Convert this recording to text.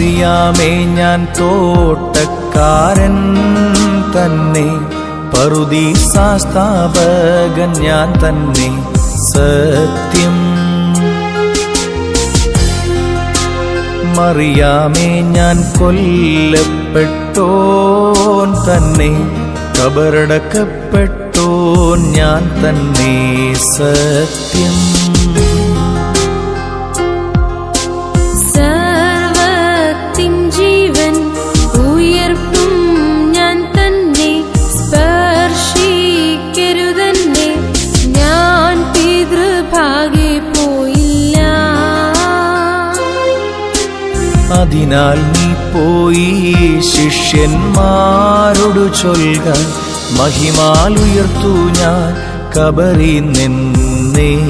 അറിയാമേ ഞാൻ തോട്ടക്കാരൻ തന്നെ. പറുതി സാസ്ഥാപകൻ ഞാൻ തന്നെ. സത്യം. മറിയാമേ ഞാൻ കൊല്ലപ്പെട്ടോൻ തന്നെ. കബറടക്കപ്പെട്ടോൻ ഞാൻ തന്നെ. സത്യം. അതിനാൽ നീ പോയി ശിഷ്യന്മാരോട് ചൊൽക. മഹിമാലുയർത്തു ഞാൻ കബറി നിന്നേക്കും